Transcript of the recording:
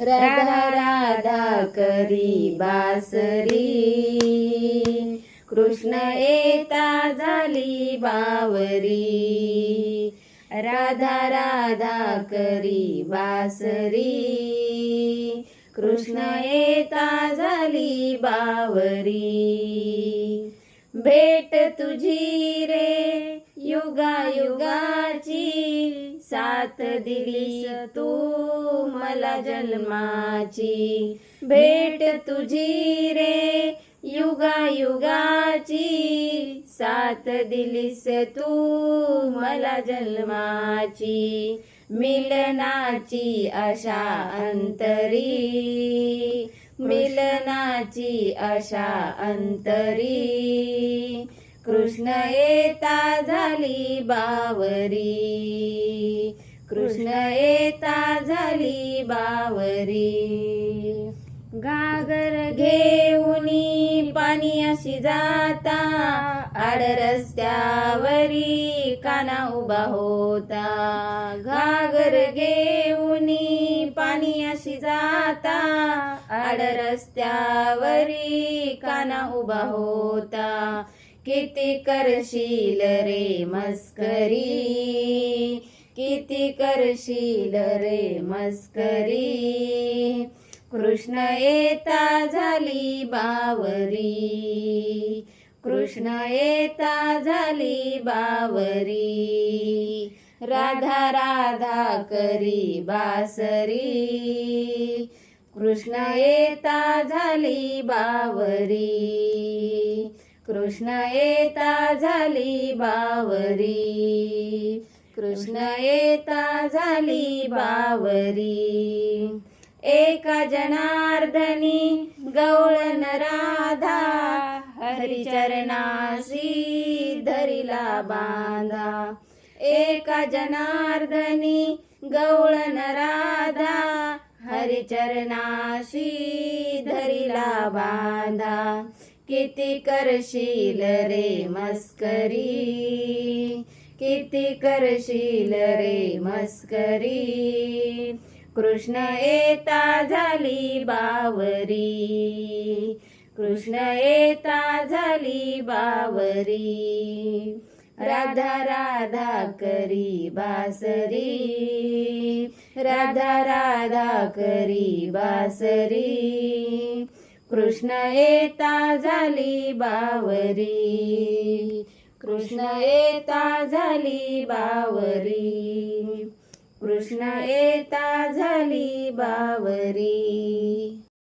राधा राधा करी बासरी. कृष्ण येता झाली बावरी. राधा राधा करी बासरी. कृष्ण येता झाली बावरी. भेट तुझी रे युगा युगाची साथ दिली तू मला जन्माची. भेट तुझी रे युगा युगाची साथ दिलीस तू मला जन्माची. मिलनाची अशा अंतरी. मिलनाची आशा अंतरी. कृष्ण येता झाली बावरी. कृष्ण येता झाली बावरी. घागर घेऊनी पाणी अशी जाता. आड रस्त्यावरी काना उभा होता. घागर घे पाणी अशी जाता. आड रस्त्यावरी काना उभा होता. किती करशील रे मस्करी? किती करशील रे मस्करी? कृष्ण येता झाली बावरी. कृष्ण येता झाली बावरी. राधा राधा करी बासरी. कृष्ण येता झाली बावरी. कृष्ण येता झाली बावरी. कृष्ण येता झाली बावरी. एका जनार्दनी गौळन राधा. हरिचरणासी धरिला बांधा. एका जनार्दनी गौळ राधा हरिचरणाशी धरिला बांधा. किती करशील रे मस्करी? किती करशील रे मस्करी? कृष्ण येता झाली बावरी. कृष्ण येता झाली बावरी. राधा राधा करी बासरी. राधा राधा करी बासरी. कृष्ण येता झाली बावरी. कृष्ण येता झाली बावरी. कृष्ण येता झाली बावरी.